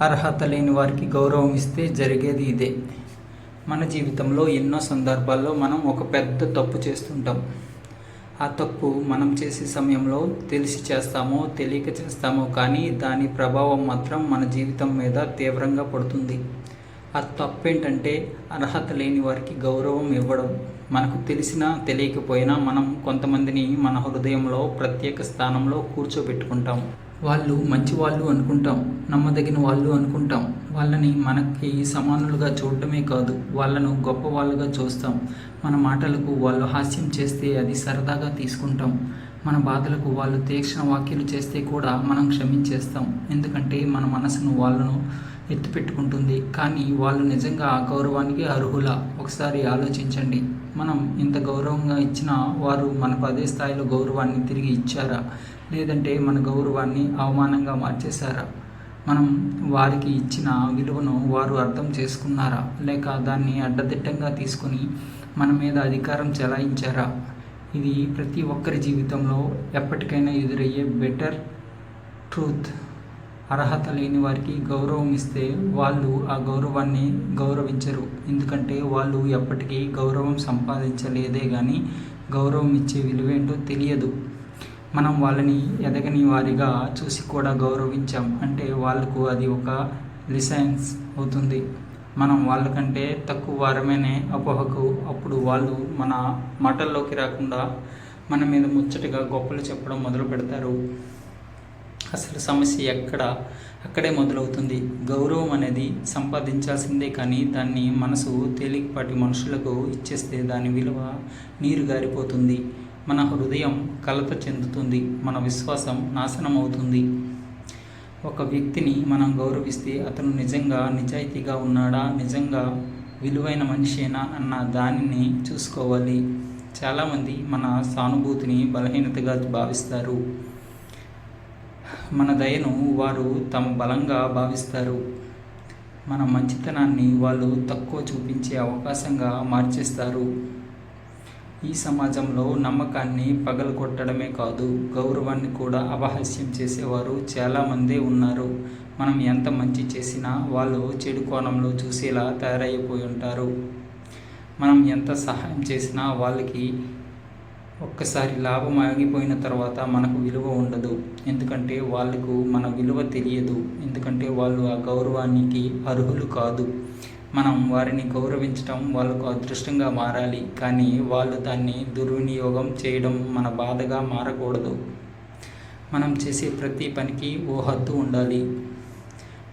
అర్హత లేని వారికి గౌరవం ఇస్తే జరిగేది ఇదే. మన జీవితంలో ఎన్నో సందర్భాల్లో మనం ఒక పెద్ద తప్పు చేస్తుంటాం. ఆ తప్పు మనం చేసే సమయంలో తెలిసి చేస్తామో తెలియక చేస్తామో కానీ దాని ప్రభావం మాత్రం మన జీవితం మీద తీవ్రంగా పడుతుంది. ఆ తప్పు ఏంటంటే అర్హత లేని వారికి గౌరవం ఇవ్వడం. మనకు తెలిసినా తెలియకపోయినా మనం కొంతమందిని మన హృదయంలో ప్రత్యేక స్థానంలో కూర్చోబెట్టుకుంటాం. వాళ్ళు మంచి వాళ్ళు అనుకుంటాం నమ్మదగిన వాళ్ళు అనుకుంటాం. వాళ్ళని మనకి సమానులుగా చూడటమే కాదు వాళ్ళను గొప్ప వాళ్ళుగా చూస్తాం. మన మాటలకు వాళ్ళు హాస్యం చేస్తే అది సరదాగా తీసుకుంటాం. మన బాధలకు వాళ్ళు తీక్షణ వాక్యాలు చేస్తే కూడా మనం క్షమించేస్తాం. ఎందుకంటే మన మనసును వాళ్ళను ఎత్తిపెట్టుకుంటుంది. కానీ వాళ్ళు నిజంగా ఆ గౌరవానికి అర్హులా? ఒకసారి ఆలోచించండి. మనం ఇంత గౌరవంగా ఇచ్చినా వారు మనకు అదే స్థాయిలో గౌరవాన్ని తిరిగి ఇచ్చారా? లేదంటే మన గౌరవాన్ని అవమానంగా మార్చేశారా? మనం వారికి ఇచ్చిన విలువను వారు అర్థం చేసుకున్నారా? లేక దాన్ని అడ్డదిడ్డంగా తీసుకొని మన మీద అధికారం చెలాయించారా? ఇది ప్రతి ఒక్కరి జీవితంలో ఎప్పటికైనా ఎదురయ్యే బెటర్ ట్రూత్. అర్హత లేని వారికి గౌరవం ఇస్తే వాళ్ళు ఆ గౌరవాన్ని గౌరవించరు. ఎందుకంటే వాళ్ళు ఎప్పటికీ గౌరవం సంపాదించలేదే కానీ గౌరవం ఇచ్చే విలువేంటో తెలియదు. మనం వాళ్ళని ఎదగని వారిగా చూసి కూడా గౌరవించాం. అంటే వాళ్ళకు అది ఒక లిసెన్స్ అవుతుంది. మనం వాళ్ళకంటే తక్కువ వారమేనే అపోహకు అప్పుడు వాళ్ళు మన మాటల్లోకి రాకుండా మన మీద ముచ్చటగా గొప్పలు చెప్పడం మొదలు పెడతారు. అసలు సమస్య ఎక్కడ? అక్కడే మొదలవుతుంది. గౌరవం అనేది సంపాదించాల్సిందే కానీ దాన్ని మనసు తేలికపాటి మనుషులకు ఇచ్చేస్తే దాని విలువ నీరు గారిపోతుంది. మన హృదయం కలత చెందుతుంది మన విశ్వాసం నాశనం అవుతుంది ఒక వ్యక్తిని మనం గౌరవిస్తే అతను నిజంగా నిజాయితీగా ఉన్నాడా నిజంగా విలువైన మనిషేనా అన్న దానిని చూసుకోవాలి. చాలామంది మన సానుభూతిని బలహీనతగా భావిస్తారు. మన దయను వారు తమ బలంగా భావిస్తారు. మన మంచితనాన్ని వాళ్ళు తక్కువ చూపించే అవకాశంగా మార్చేస్తారు. ఈ సమాజంలో నమ్మకాన్ని పగలగొట్టడమే కాదు గౌరవాన్ని కూడా అపహాస్యం చేసేవారు చాలామందే ఉన్నారు. మనం ఎంత మంచి చేసినా వాళ్ళు చెడు కోణంలో చూసేలా తయారైపోయి ఉంటారు. మనం ఎంత సహాయం చేసినా వాళ్ళకి ఒక్కసారి లాభం ఆగిపోయిన తర్వాత మనకు విలువ ఉండదు. ఎందుకంటే వాళ్ళకు మన విలువ తెలియదు. ఎందుకంటే వాళ్ళు ఆ గౌరవానికి అర్హులు కాదు. మనం వారిని గౌరవించటం వాళ్ళకు అదృష్టంగా మారాలి. కానీ వాళ్ళు దాన్ని దుర్వినియోగం చేయడం మన బాధగా మారకూడదు. మనం చేసే ప్రతి పనికి ఓ హద్దు ఉండాలి.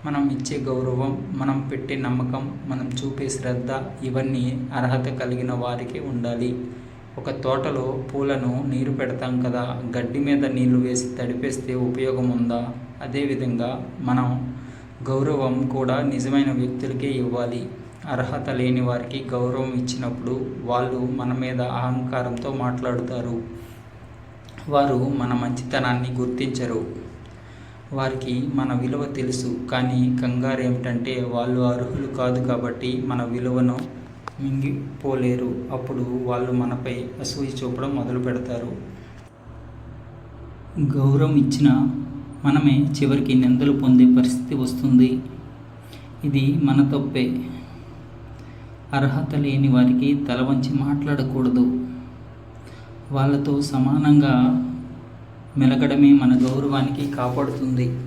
మనం ఇచ్చే గౌరవం మనం పెట్టే నమ్మకం మనం చూపే శ్రద్ధ ఇవన్నీ అర్హత కలిగిన వారికి ఉండాలి. ఒక తోటలో పూలను నీరు పెడతాం కదా గడ్డి మీద నీళ్ళు వేసి తడిపేస్తే ఉపయోగం ఉందా? అదేవిధంగా మనం గౌరవం కూడా నిజమైన వ్యక్తులకే ఇవ్వాలి. అర్హత లేని వారికి గౌరవం ఇచ్చినప్పుడు వాళ్ళు మన మీద అహంకారంతో మాట్లాడుతారు. వారు మన మంచితనాన్ని గుర్తించరు. వారికి మన విలువ తెలుసు కానీ కంగారు ఏమిటంటే వాళ్ళు అర్హులు కాదు కాబట్టి మన విలువను మింగిపోలేరు. అప్పుడు వాళ్ళు మనపై అసూయ చూపడం మొదలు పెడతారు గౌరవం ఇచ్చిన మనమే చివరికి నిందలు పొందే పరిస్థితి వస్తుంది. ఇది మన తప్పే. అర్హత లేని వారికి తల వంచి మాట్లాడకూడదు. వాళ్ళతో సమానంగా మెలగడమే మన గౌరవానికి కాపాడుతుంది.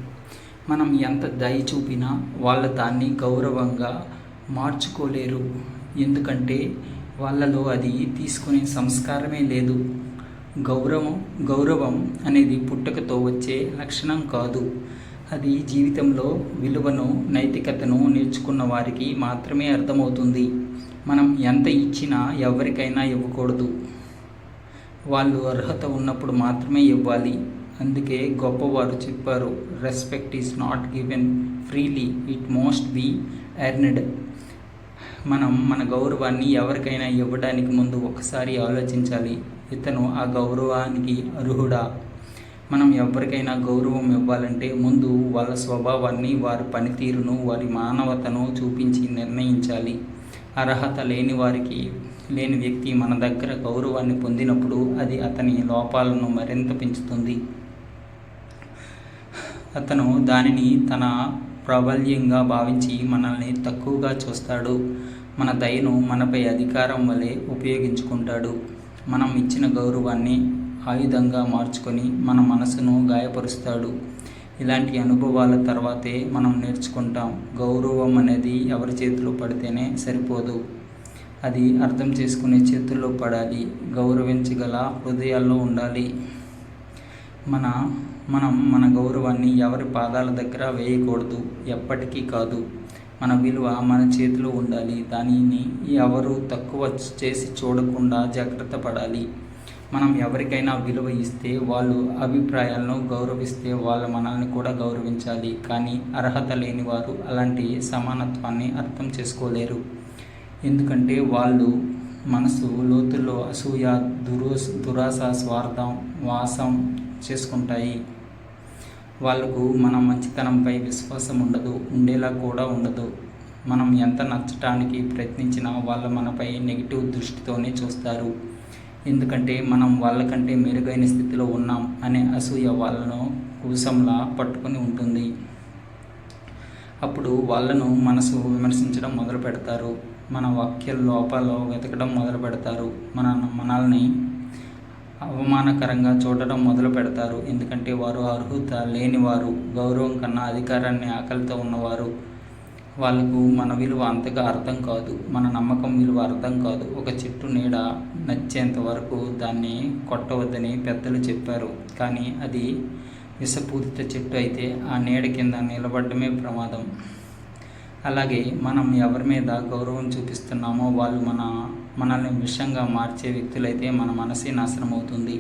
మనం ఎంత దయ చూపినా వాళ్ళ దాన్ని గౌరవంగా మార్చుకోలేరు. ఎందుకంటే వాళ్ళలో అది తీసుకునే సంస్కారమే లేదు. గౌరవం గౌరవం అనేది పుట్టుకతో వచ్చే లక్షణం కాదు. అది జీవితంలో విలువను నైతికతను నేర్చుకున్న వారికి మాత్రమే అర్థమవుతుంది. మనం ఎంత ఇచ్చినా ఎవరికైనా ఇవ్వకూడదు. వాళ్ళు అర్హత ఉన్నప్పుడు మాత్రమే ఇవ్వాలి. అందుకే గొప్పవారు చెప్పారు respect is not given freely it most be earned మనం మన గౌరవాన్ని ఎవరికైనా ఇవ్వడానికి ముందు ఒకసారి ఆలోచించాలి. ఇతను ఆ గౌరవానికి అర్హుడా. మనం ఎవరికైనా గౌరవం ఇవ్వాలంటే ముందు వాళ్ళ స్వభావాన్ని వారి పనితీరును వారి మానవతను చూపించి నిర్ణయించాలి. అర్హత లేని వారికి లేని వ్యక్తి మన దగ్గర గౌరవాన్ని పొందినప్పుడు అది అతని లోపాలను మరింత పెంచుతుంది. అతను దానిని తన ప్రాబల్యంగా భావించి మనల్ని తక్కువగా చూస్తాడు. మన దయను మనపై అధికారం వలె ఉపయోగించుకుంటాడు. మనం ఇచ్చిన గౌరవాన్ని ఆయుధంగా మార్చుకొని మన మనసును గాయపరుస్తాడు. ఇలాంటి అనుభవాల తర్వాతే మనం నేర్చుకుంటాం. గౌరవం అనేది ఎవరి చేతిలో పడితేనే సరిపోదు. అది అర్థం చేసుకునే చేతుల్లో పడాలి. గౌరవించగల హృదయాల్లో ఉండాలి. మన మనం మన గౌరవాన్ని ఎవరి పాదాల దగ్గర వేయకూడదు. ఎప్పటికీ కాదు. మన విలువ మన చేతిలో ఉండాలి. దానిని ఎవరు తక్కువ చేసి చూడకుండా జాగ్రత్త పడాలి. మనం ఎవరికైనా విలువ ఇస్తే వాళ్ళు అభిప్రాయాలను గౌరవిస్తే వాళ్ళ మనల్ని కూడా గౌరవించాలి. కానీ అర్హత లేని వారు అలాంటి సమానత్వాన్ని అర్థం చేసుకోలేరు. ఎందుకంటే వాళ్ళు మనసు లోతుల్లో అసూయ దురో దురాశ స్వార్థం వాసం చేసుకుంటాయి. వాళ్ళకు మన మంచితనంపై విశ్వాసం ఉండదు ఉండేలా కూడా ఉండదు. మనం ఎంత నచ్చటానికి ప్రయత్నించినా వాళ్ళు మనపై నెగిటివ్ దృష్టితోనే చూస్తారు. ఎందుకంటే మనం వాళ్ళకంటే మెరుగైన స్థితిలో ఉన్నాం అనే అసూయ వాళ్ళను కుసంలా పట్టుకొని ఉంటుంది. అప్పుడు వాళ్ళను మనసు విమర్శించడం మొదలు పెడతారు మన వాక్య లోపాల్లో వెతకడం మొదలు పెడతారు మన మనల్ని అవమానకరంగా చూడటం మొదలు పెడతారు. ఎందుకంటే వారు అర్హత లేనివారు గౌరవం కన్నా అధికారాన్ని ఆకలితో ఉన్నవారు. వాళ్ళకు మన విలువ అంతగా అర్థం కాదు. మన నమ్మకం విలువ అర్థం కాదు. ఒక చెట్టు నీడ నచ్చేంత వరకు దాన్ని కొట్టవద్దని పెద్దలు చెప్పారు. కానీ అది విషపూరిత చెట్టు అయితే ఆ నీడ కింద నిలబడమే ప్రమాదం. అలాగే మనం ఎవరి మీద గౌరవం చూపిస్తున్నామో వాళ్ళు మన మనల్ని విషంగా మార్చే వ్యక్తులైతే మన మనసే నాశనం అవుతుంది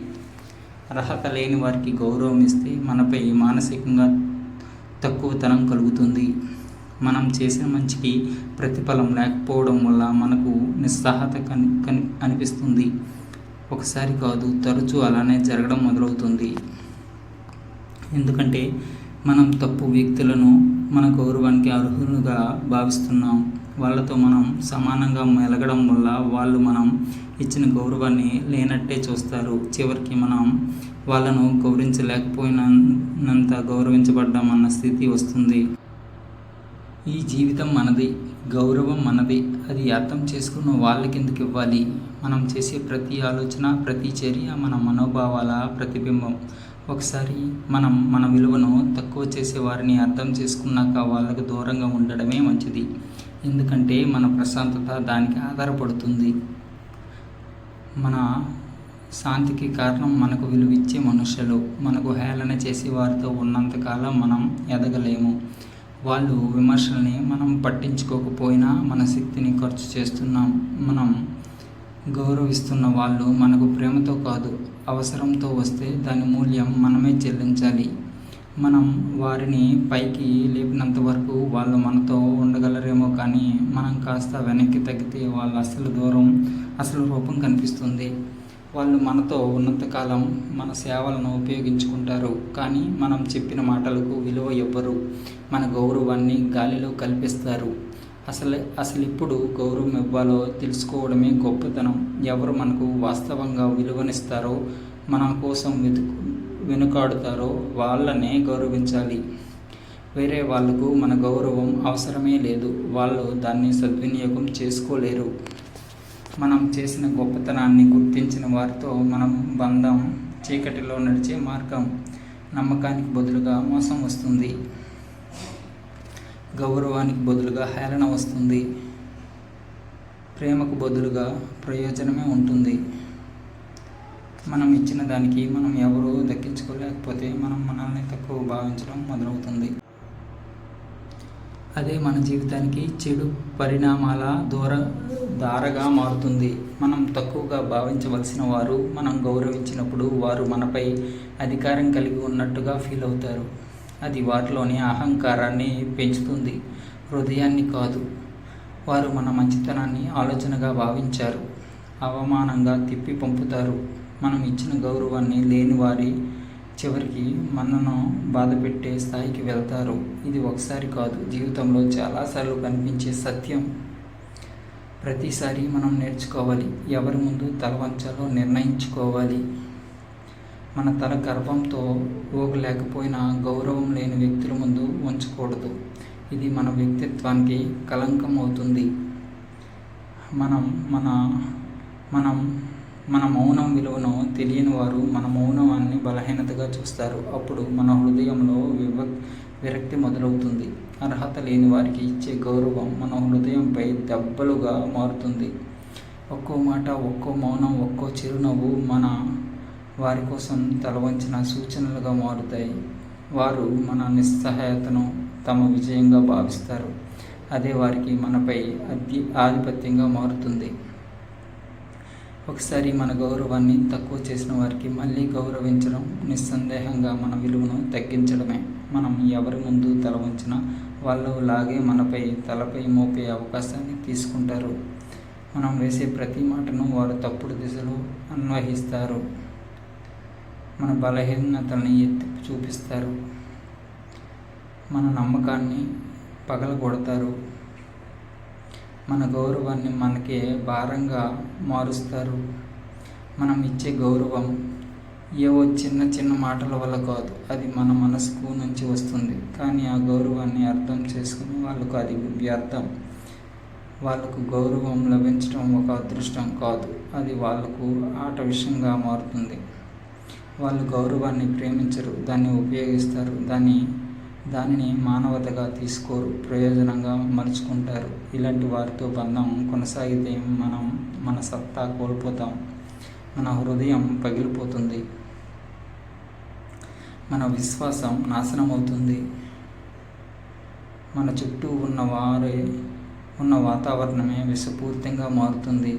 అర్హత లేని వారికి గౌరవం ఇస్తే మనపై మానసికంగా తక్కువతనం కలుగుతుంది. మనం చేసిన మంచికి ప్రతిఫలం లేకపోవడం వల్ల మనకు నిస్సహత కని కని అనిపిస్తుంది. ఒకసారి కాదు తరచూ అలానే జరగడం మొదలవుతుంది. ఎందుకంటే మనం తప్పు వ్యక్తులను మన గౌరవానికి అర్హులుగా భావిస్తున్నాం. వాళ్ళతో మనం సమానంగా మెలగడం వల్ల వాళ్ళు మనం ఇచ్చిన గౌరవాన్ని లేనట్టే చూస్తారు. చివరికి మనం వాళ్ళను గౌరవించలేకపోయినంత గౌరవించబడ్డామన్న స్థితి వస్తుంది. ఈ జీవితం మనది గౌరవం మనది. అది అర్థం చేసుకున్న వాళ్ళకి ఎందుకు ఇవ్వాలి? మనం చేసే ప్రతి ఆలోచన ప్రతి చర్య మన మనోభావాల ప్రతిబింబం. ఒకసారి మనం మన విలువను తక్కువ చేసే వారిని అర్థం చేసుకున్నాక వాళ్ళకు దూరంగా ఉండడమే మంచిది. ఎందుకంటే మన ప్రశాంతత దానికి ఆధారపడుతుంది. మన శాంతికి కారణం మనకు విలువిచ్చే మనుషులు. మనకు హేళన చేసే వారితో ఉన్నంతకాలం మనం ఎదగలేము. వాళ్ళు విమర్శల్ని మనం పట్టించుకోకపోయినా మన శక్తిని ఖర్చు చేస్తున్నాం. మనం గౌరవిస్తున్న వాళ్ళు మనకు ప్రేమతో కాదు. అవసరంతో వస్తే దాని మూల్యం మనమే చెల్లించాలి. మనం వారిని పైకి లేపినంత వరకు వాళ్ళు మనతో ఉండగలరేమో కానీ మనం కాస్త వెనక్కి తగ్గితే వాళ్ళ అసలు దూరం అసలు రూపం కనిపిస్తుంది. వాళ్ళు మనతో ఉన్నంతకాలం మన సేవలను ఉపయోగించుకుంటారు. కానీ మనం చెప్పిన మాటలకు విలువ ఇవ్వరు మన గౌరవాన్ని గాలిలో కల్పిస్తారు. అసలు అసలు ఇప్పుడు గౌరవం ఇవ్వాలో తెలుసుకోవడమే గొప్పతనం. ఎవరు మనకు వాస్తవంగా విలువనిస్తారో మన కోసం వెతుకు వెనుకాడుతారో వాళ్ళనే గౌరవించాలి. వేరే వాళ్ళకు మన గౌరవం అవసరమే లేదు. వాళ్ళు దాన్ని సద్వినియోగం చేసుకోలేరు. మనం చేసిన గొప్పతనాన్ని గుర్తించిన వారితో మనం బంధం చీకటిలో నడిచే మార్గం నమ్మకానికి బదులుగా మోసం వస్తుంది. గౌరవానికి బదులుగా హేళన వస్తుంది. ప్రేమకు బదులుగా ప్రయోజనమే ఉంటుంది. మనం ఇచ్చిన దానికి మనం ఎవరు దక్కించుకోలేకపోతే మనం మనల్ని తక్కువ భావించడం మొదలవుతుంది. అదే మన జీవితానికి చెడు పరిణామాల దూర దారగా మారుతుంది. మనం తక్కువగా భావించవలసిన వారు మనం గౌరవించినప్పుడు వారు మనపై అధికారం కలిగి ఉన్నట్టుగా ఫీల్ అవుతారు. అది వారిలోని అహంకారాన్ని పెంచుతుంది. హృదయాన్ని కాదు. వారు మన మంచితనాన్ని ఆలోచనగా భావించారు. అవమానంగా తిప్పి పంపుతారు. మనం ఇచ్చిన గౌరవాన్ని లేని వారి చివరికి మనను బాధపెట్టే స్థాయికి వెళ్తారు. ఇది ఒకసారి కాదు. జీవితంలో చాలాసార్లు కనిపించే సత్యం. ప్రతిసారి మనం నేర్చుకోవాలి. ఎవరి ముందు తలవంచాలో నిర్ణయించుకోవాలి. మన తల గర్వంతో ఓగలేకపోయినా గౌరవం లేని వ్యక్తుల ముందు ఉంచకూడదు ఇది మన వ్యక్తిత్వానికి కలంకం అవుతుంది మనం మన మనం మన మౌనం విలువను తెలియని వారు మన మౌనాన్ని బలహీనతగా చూస్తారు. అప్పుడు మన హృదయంలో వివ విరక్తి మొదలవుతుంది. అర్హత లేని వారికి ఇచ్చే గౌరవం మన హృదయంపై దెబ్బలుగా మారుతుంది. ఒక్కో మాట ఒక్కో మౌనం ఒక్కో చిరునవ్వు మన వారి కోసం తలవంచిన సూచనలుగా మారుతాయి. వారు మన నిస్సహాయతను తమ విజయంగా భావిస్తారు. అదే వారికి మనపై అధి ఆధిపత్యంగా మారుతుంది. ఒకసారి మన గౌరవాన్ని తక్కువ చేసిన వారికి మళ్ళీ గౌరవించడం నిస్సందేహంగా మన విలువను తగ్గించడమే. మనం ఎవరి ముందు తల వంచినా వాళ్ళు లాగే మనపై తలపై మోపే అవకాశాన్ని తీసుకుంటారు. మనం వేసే ప్రతి మాటను వారు తప్పుడు దిశలో అన్వహిస్తారు. మన బలహీనతల్ని ఎత్తి చూపిస్తారు. మన నమ్మకాన్ని పగలగొడతారు. మన గౌరవాన్ని మనకే భారంగా మారుస్తారు. మనం ఇచ్చే గౌరవం ఏవో చిన్న చిన్న మాటల వల్ల కాదు అది మన మనసుకు నుంచి వస్తుంది. కానీ ఆ గౌరవాన్ని అర్థం చేసుకుని వాళ్ళకు అది వ్యర్థం. వాళ్ళకు గౌరవం లభించడం ఒక అదృష్టం కాదు అది వాళ్ళకు ఆట విషయంగా మారుతుంది. వాళ్ళు గౌరవాన్ని ప్రేమించరు దాన్ని ఉపయోగిస్తారు దాన్ని దానిని మానవతగా తీసుకోరు ప్రయోజనంగా మలుచుకుంటారు. ఇలాంటి వారితో బంధం కొనసాగితే మనం మన సత్తా కోల్పోతాం మన హృదయం పగిలిపోతుంది మన విశ్వాసం నాశనం అవుతుంది మన చుట్టూ ఉన్న వారే ఉన్న వాతావరణమే విషపూరితంగా మారుతుంది.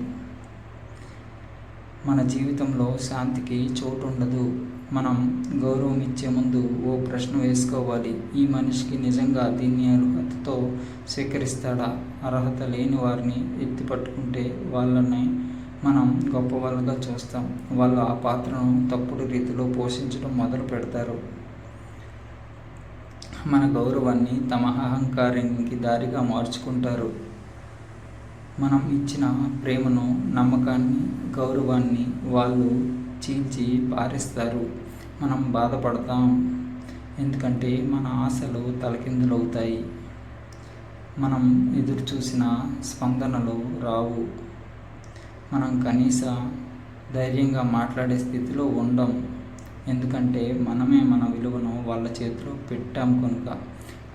మన జీవితంలో శాంతికి చోటు ఉండదు మనం గౌరవం ఇచ్చే ముందు ఓ ప్రశ్న వేసుకోవాలి. ఈ మనిషికి నిజంగా దీన్ని అర్హతతో స్వీకరిస్తాడా? అర్హత లేని వారిని ఎత్తి పట్టుకుంటే వాళ్ళని మనం గొప్ప వాళ్ళగా చూస్తాం. వాళ్ళు ఆ పాత్రను తప్పుడు రీతిలో పోషించడం మొదలు పెడతారు. మన గౌరవాన్ని తమ అహంకారానికి దారిగా మార్చుకుంటారు. మనం ఇచ్చిన ప్రేమను నమ్మకాన్ని గౌరవాన్ని వాళ్ళు చీల్చి పారేస్తారు. మనం బాధపడతాం. ఎందుకంటే మన ఆశలు తలకిందులవుతాయి. మనం ఎదురు చూసిన స్పందనలు రావు. మనం కనీస ధైర్యంగా మాట్లాడే స్థితిలో ఉండం. ఎందుకంటే మనమే మన విలువను వాళ్ళ చేతిలో పెట్టాం కనుక.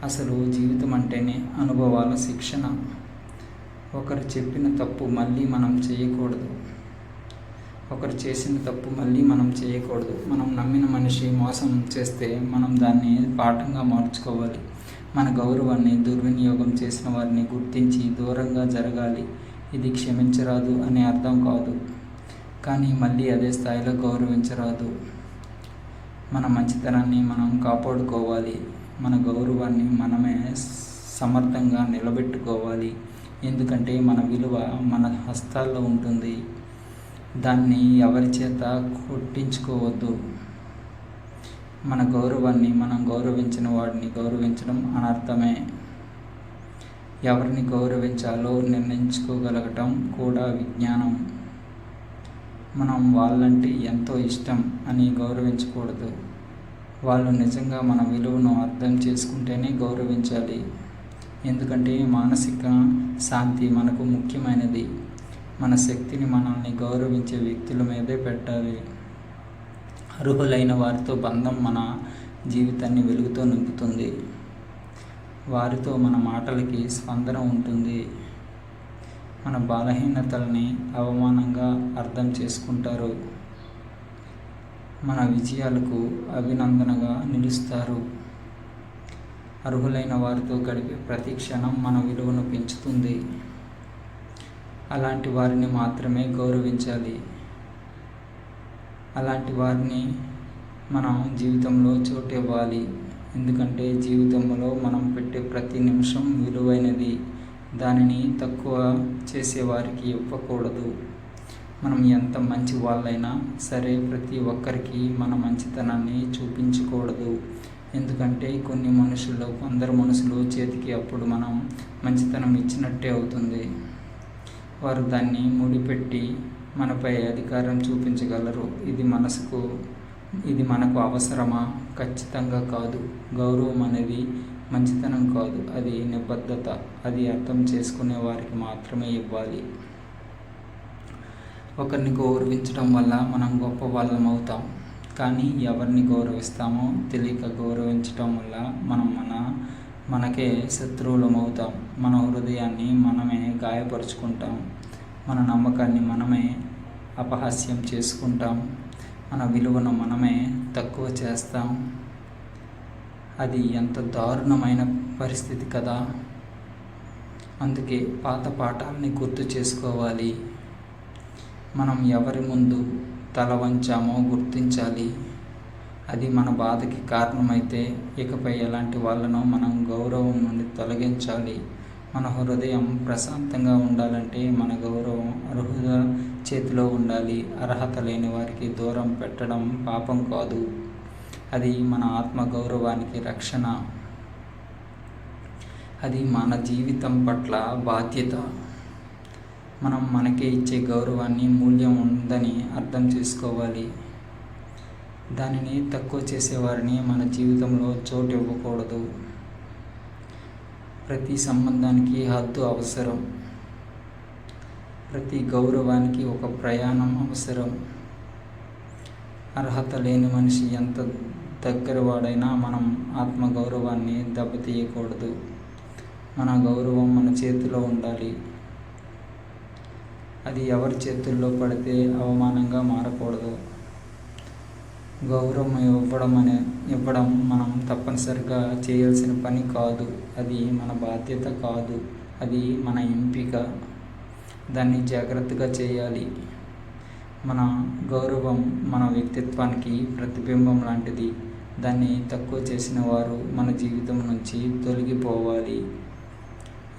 అసలు జీవితం అంటేనే అనుభవాల శిక్షణ. ఒకరు చెప్పిన తప్పు మళ్ళీ మనం చేయకూడదు. ఒకరు చేసిన తప్పు మళ్ళీ మనం చేయకూడదు. మనం నమ్మిన మనిషి మోసం చేస్తే మనం దాన్ని పాఠంగా మార్చుకోవాలి. మన గౌరవాన్ని దుర్వినియోగం చేసిన వారిని గుర్తించి దూరంగా జరగాలి. ఇది క్షమించరాదు అనే అర్థం కాదు. కానీ మళ్ళీ అదే స్థాయిలో గౌరవించరాదు. మన మంచితనాన్ని మనం కాపాడుకోవాలి. మన గౌరవాన్ని మనమే సమర్థంగా నిలబెట్టుకోవాలి. ఎందుకంటే మన విలువ మన హస్తాల్లో ఉంటుంది. దాన్ని ఎవరి చేత కొట్టించుకోవద్దు. మన గౌరవాన్ని మనం గౌరవించిన వాడిని గౌరవించడం అనర్థమే. ఎవరిని గౌరవించాలో నిర్ణయించుకోగలగటం కూడా విజ్ఞానం. మనం వాళ్ళంటే ఎంతో ఇష్టం అని గౌరవించకూడదు. వాళ్ళు నిజంగా మన విలువను అర్థం చేసుకుంటేనే గౌరవించాలి. ఎందుకంటే మానసిక శాంతి మనకు ముఖ్యమైనది. మన శక్తిని మనల్ని గౌరవించే వ్యక్తుల మీదే పెట్టాలి. అర్హులైన వారితో బంధం మన జీవితాన్ని వెలుగుతో నింపుతుంది. వారితో మన మాటలకి స్పందన ఉంటుంది. మన బలహీనతల్ని అవమానంగా అర్థం చేసుకుంటారు. మన విజయాలకు అభినందనగా నిలుస్తారు. అర్హులైన వారితో గడిపే ప్రతి క్షణం మన విలువను పెంచుతుంది. అలాంటి వారిని మాత్రమే గౌరవించాలి. అలాంటి వారిని మనం జీవితంలో చోటు ఇవ్వాలి ఎందుకంటే జీవితంలో మనం పెట్టే ప్రతి నిమిషం విలువైనది. దానిని తక్కువ చేసేవారికి ఇవ్వకూడదు. మనం ఎంత మంచి వాళ్ళైనా సరే ప్రతి ఒక్కరికి మన మంచితనాన్ని చూపించకూడదు. ఎందుకంటే కొన్ని మనుషులు కొందరు మనుషులు చేతికి అప్పుడు మనం మంచితనం ఇచ్చినట్టే అవుతుంది. వారు దాన్ని ముడిపెట్టి మనపై అధికారం చూపించగలరు. ఇది మనసుకు ఇది మనకు అవసరమా? ఖచ్చితంగా కాదు. గౌరవం అనేది మంచితనం కాదు. అది నిబద్ధత. అది అర్థం చేసుకునే వారికి మాత్రమే ఇవ్వాలి. ఒకరిని గౌరవించడం వల్ల మనం గొప్ప వాళ్ళం అవుతాం. కానీ ఎవరిని గౌరవిస్తామో తెలియక గౌరవించటం వల్ల మనం మన మనకే శత్రువులమవుతాం. మన హృదయాన్ని మనమే గాయపరుచుకుంటాం. మన నమ్మకాన్ని మనమే అపహాస్యం చేసుకుంటాం. మన విలువను మనమే తక్కువ చేస్తాం. అది ఎంత దారుణమైన పరిస్థితి కదా! అందుకే పాత పాఠాలని గుర్తు చేసుకోవాలి. మనం ఎవరి ముందు తల వంచామో గుర్తించాలి. అది మన బాధకి కారణమైతే ఇకపై ఎలాంటి వాళ్ళను మనం గౌరవం నుండి తొలగించాలి. మన హృదయం ప్రశాంతంగా ఉండాలంటే మన గౌరవం అర్హుల చేతిలో ఉండాలి. అర్హత లేని వారికి దూరం పెట్టడం పాపం కాదు. అది మన ఆత్మ గౌరవానికి రక్షణ. అది మన జీవితం పట్ల బాధ్యత. మనం మనకే ఇచ్చే గౌరవాన్ని మూల్యం ఉందని అర్థం చేసుకోవాలి. దానిని తక్కువ చేసేవారిని మన జీవితంలో చోటు ఇవ్వకూడదు. ప్రతి సంబంధానికి హద్దు అవసరం. ప్రతి గౌరవానికి ఒక ప్రయాణం అవసరం. అర్హత లేని మనిషి ఎంత దగ్గర వాడైనా మనం ఆత్మ గౌరవాన్ని దెబ్బతీయకూడదు. మన గౌరవం మన చేతిలో ఉండాలి. అది ఎవరి చేతుల్లో పడితే అవమానంగా మారకూడదు. గౌరవం ఇవ్వడం అనే ఇవ్వడం మనం తప్పనిసరిగా చేయాల్సిన పని కాదు. అది మన బాధ్యత కాదు. అది మన ఎంపిక. దాన్ని జాగ్రత్తగా చేయాలి. మన గౌరవం మన వ్యక్తిత్వానికి ప్రతిబింబం లాంటిది. దాన్ని తక్కువ చేసిన వారు మన జీవితం నుంచి తొలగిపోవాలి.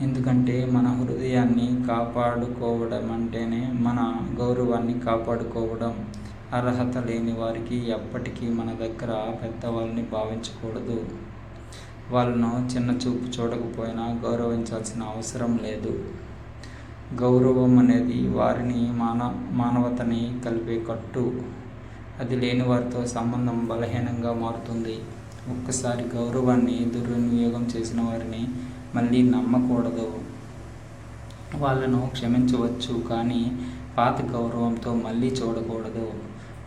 ఎందుకంటే మన హృదయాన్ని కాపాడుకోవడం అంటేనే మన గౌరవాన్ని కాపాడుకోవడం. అర్హత లేని వారికి ఎప్పటికీ మన దగ్గర పెద్దవాళ్ళని భావించకూడదు. వాళ్ళను చిన్న చూపు చూడకపోయినా గౌరవించాల్సిన అవసరం లేదు. గౌరవం అనేది వారిని మాన మానవతని కలిపే కట్టు. అది లేని వారితో సంబంధం బలహీనంగా మారుతుంది. ఒక్కసారి గౌరవాన్ని దుర్వినియోగం చేసిన వారిని మళ్ళీ నమ్మకూడదు. వాళ్ళను క్షమించవచ్చు కానీ పాత గౌరవంతో మళ్ళీ చూడకూడదు.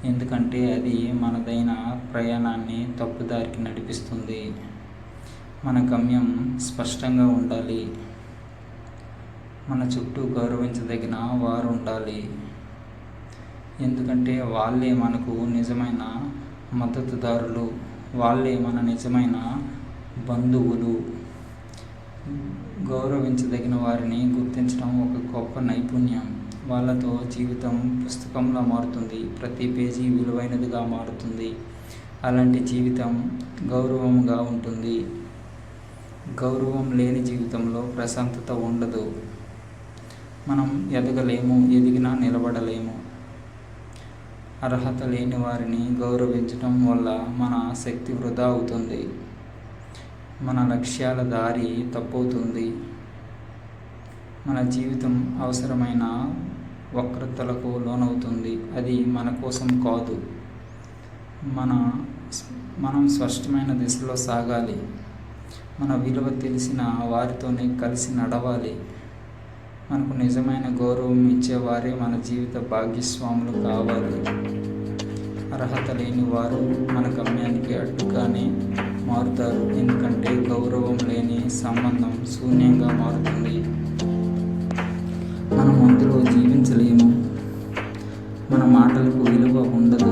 ఎందుకంటే అది మనదైన ప్రయాణాన్ని తప్పుదారికి నడిపిస్తుంది. మన గమ్యం స్పష్టంగా ఉండాలి. మన చుట్టూ గౌరవించదగిన వారు ఉండాలి. ఎందుకంటే వాళ్ళే మనకు నిజమైన మద్దతుదారులు. వాళ్ళే మన నిజమైన బంధువులు. గౌరవించదగిన వారిని గుర్తించడం ఒక గొప్ప నైపుణ్యం. వాళ్ళతో జీవితం పుస్తకంలా మారుతుంది. ప్రతి పేజీ విలువైనదిగా మారుతుంది. అలాంటి జీవితం గౌరవంగా ఉంటుంది. గౌరవం లేని జీవితంలో ప్రశాంతత ఉండదు. మనం ఎదగలేము ఎదిగినా నిలబడలేము. అర్హత లేని వారిని గౌరవించడం వల్ల మన శక్తి వృధా అవుతుంది. మన లక్ష్యాల దారి తప్పవుతుంది. మన జీవితం అవసరమైన వక్రతలకు లోనవుతుంది. అది మన కోసం కాదు. మన మనం స్పష్టమైన దిశలో సాగాలి. మన విలువ తెలిసిన వారితోనే కలిసి నడవాలి. మనకు నిజమైన గౌరవం ఇచ్చేవారే మన జీవిత భాగ్యస్వాములు కావాలి. అర్హత లేని వారు మన గమ్యానికి అడ్డుగానే మారుతారు. ఎందుకంటే గౌరవం లేని సంబంధం శూన్యంగా మారుతుంది. మనం అందులో జీవించలేము. మన మాటలకు విలువ ఉండదు.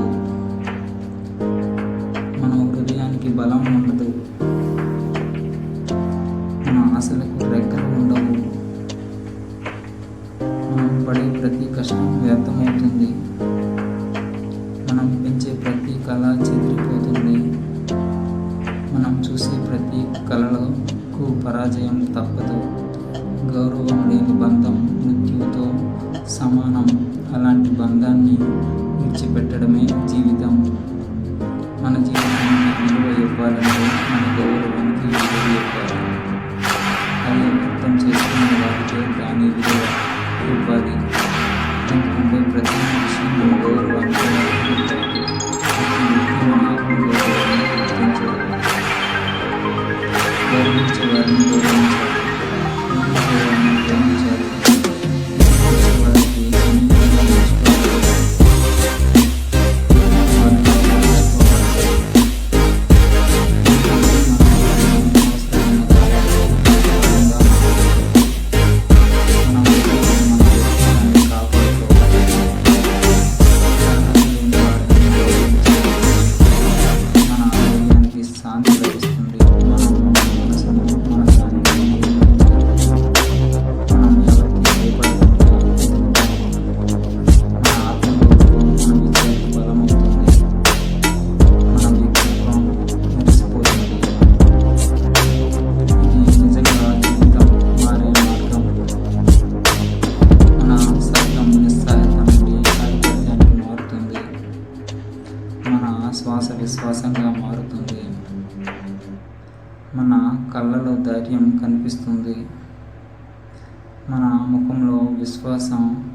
విశ్వాసం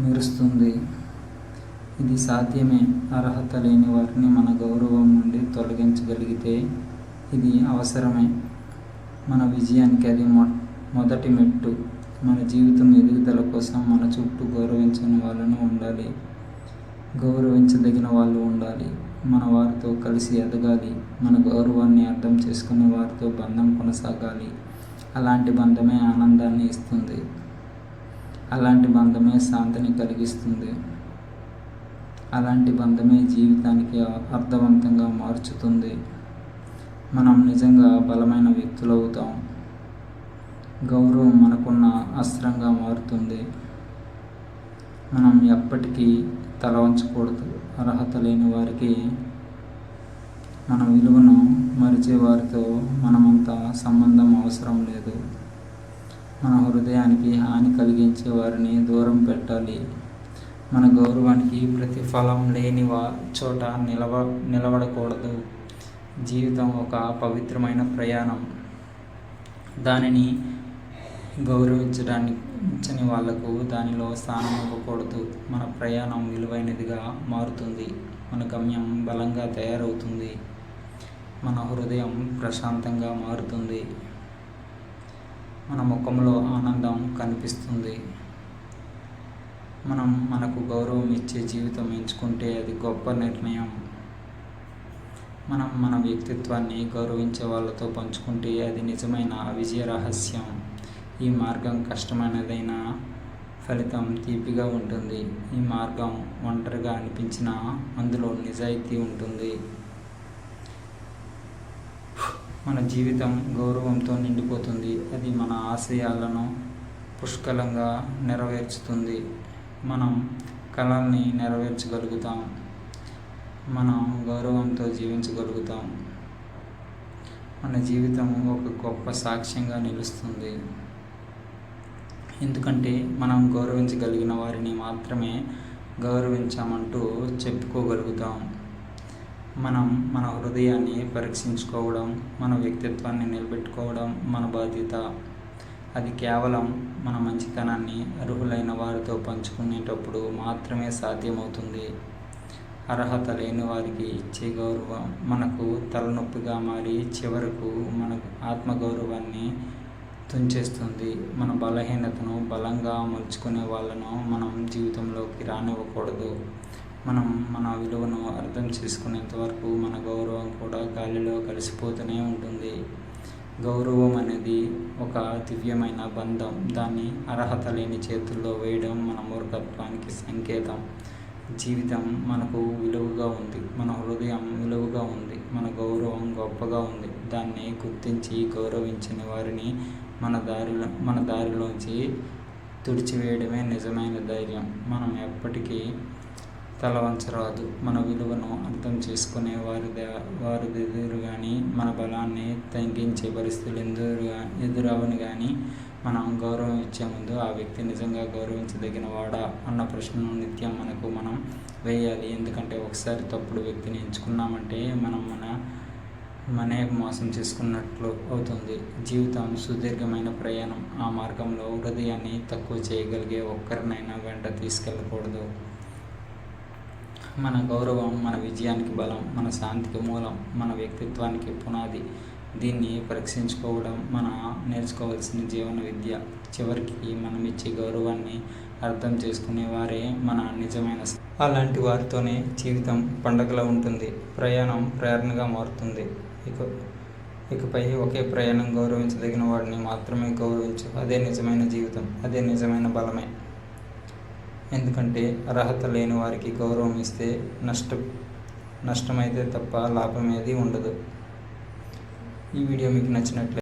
మెరుస్తుంది. ఇది సాధ్యమే. అర్హత లేని వారిని మన గౌరవం నుండి తొలగించగలిగితే ఇది అవసరమే. మన విజయానికి అది మొ మొదటి మెట్టు. మన జీవితం ఎదుగుదల కోసం మన చుట్టూ గౌరవించని వాళ్ళను ఉండాలి. గౌరవించదగిన వాళ్ళు ఉండాలి. మన వారితో కలిసి ఎదగాలి. మన గౌరవాన్ని అర్థం చేసుకునే వారితో బంధం కొనసాగాలి. అలాంటి బంధమే ఆనందాన్ని ఇస్తుంది. అలాంటి బంధమే శాంతిని కలిగిస్తుంది. అలాంటి బంధమే జీవితానికి అర్థవంతంగా మార్చుతుంది. మనం నిజంగా బలమైన వ్యక్తులవుతాం. గౌరవం మనకున్న అస్త్రంగా మారుతుంది. మనం ఎప్పటికీ తల వంచకూడదు. అర్హత లేని వారికి మన విలువను మరిచే వారితో మనమంత సంబంధం అవసరం లేదు. మన హృదయానికి హాని కలిగించే వారిని దూరం పెట్టాలి. మన గౌరవానికి ప్రతిఫలం లేని వా చోట నిలవ నిలబడకూడదు. జీవితం ఒక పవిత్రమైన ప్రయాణం. దానిని గౌరవించడానికి వాళ్ళకు దానిలో స్థానం ఇవ్వకూడదు. మన ప్రయాణం విలువైనదిగా మారుతుంది. మన గమ్యం బలంగా తయారవుతుంది. మన హృదయం ప్రశాంతంగా మారుతుంది. మన ముఖంలో ఆనందం కనిపిస్తుంది. మనం మనకు గౌరవం ఇచ్చే జీవితం ఎంచుకుంటే అది గొప్ప నిర్ణయం. మనం మన వ్యక్తిత్వాన్ని గౌరవించే వాళ్ళతో పంచుకుంటే అది నిజమైన విజయ రహస్యం. ఈ మార్గం కష్టమైనదైనా ఫలితం తీపిగా ఉంటుంది. ఈ మార్గం ఒంటరిగా అనిపించినా అందులో నిజాయితీ ఉంటుంది. మన జీవితం గౌరవంతో నిండిపోతుంది. అది మన ఆశయాలను పుష్కలంగా నెరవేర్చుతుంది. మనం కళల్ని నెరవేర్చగలుగుతాం. మనం గౌరవంతో జీవించగలుగుతాం. మన జీవితం ఒక గొప్ప సాక్ష్యంగా నిలుస్తుంది. ఎందుకంటే మనం గౌరవించగలిగిన వారిని మాత్రమే గౌరవించామంటూ చెప్పుకోగలుగుతాం. మనం మన హృదయాన్ని పరీక్షించుకోవడం మన వ్యక్తిత్వాన్ని నిలబెట్టుకోవడం మన బాధ్యత. అది కేవలం మన మంచితనాన్ని అర్హులైన వారితో పంచుకునేటప్పుడు మాత్రమే సాధ్యమవుతుంది. అర్హత లేని వారికి ఇచ్చే గౌరవం మనకు తలనొప్పిగా మారి చివరకు మన ఆత్మగౌరవాన్ని తుంచేస్తుంది. మన బలహీనతను బలంగా మలుచుకునే వాళ్ళను మనం జీవితంలోకి రానివ్వకూడదు. మనం మన విలువను అర్థం చేసుకునేంత వరకు మన గౌరవం కూడా గాలిలో కలిసిపోతూనే ఉంటుంది. గౌరవం అనేది ఒక దివ్యమైన బంధం. దాన్ని అర్హత లేని చేతుల్లో వేయడం మన మూర్ఖత్వానికి సంకేతం. జీవితం మనకు విలువగా ఉంది. మన హృదయం విలువగా ఉంది. మన గౌరవం గొప్పగా ఉంది. దాన్ని గుర్తించి గౌరవించిన వారిని మన దారిలో మన దారిలోంచి తుడిచివేయడమే నిజమైన ధైర్యం. మనం ఎప్పటికీ తల వంచరాదు మన విలువను అర్థం చేసుకునే వారి వారి ఎదురు కానీ మన బలాన్ని తగ్గించే పరిస్థితులు ఎదురుగా ఎదురవని కానీ మనం గౌరవం ఇచ్చే ముందు ఆ వ్యక్తి నిజంగా గౌరవించదగిన వాడా అన్న ప్రశ్నను నిత్యం మనకు మనం వేయాలి. ఎందుకంటే ఒకసారి తప్పుడు వ్యక్తిని ఎంచుకున్నామంటే మనం మన మనే మోసం చేసుకున్నట్లు అవుతుంది. జీవితం సుదీర్ఘమైన ప్రయాణం. ఆ మార్గంలో హృదయాన్ని తక్కువ చేయగలిగే ఒక్కరినైనా వెంట తీసుకెళ్ళకూడదు. మన గౌరవం మన విజయానికి బలం మన శాంతికి మూలం మన వ్యక్తిత్వానికి పునాది. దీన్ని పరీక్షించుకోవడం మన నేర్చుకోవాల్సిన జీవన విద్య. చివరికి మనం ఇచ్చే గౌరవాన్ని అర్థం చేసుకునే వారే మన నిజమైన అలాంటి వారితోనే జీవితం పండగలా ఉంటుంది. ప్రయాణం ప్రేరణగా మారుతుంది. ఇక ఇకపై ఒకే ప్రయాణం గౌరవించదగిన వాడిని మాత్రమే గౌరవించు. అదే నిజమైన జీవితం అదే నిజమైన బలమే. ఎందుకంటే అర్హత లేని వారికి గౌరవం ఇస్తే నష్ట నష్టమైతే తప్ప లాభం ఏది ఉండదు. ఈ వీడియో మీకు నచ్చినట్లయితే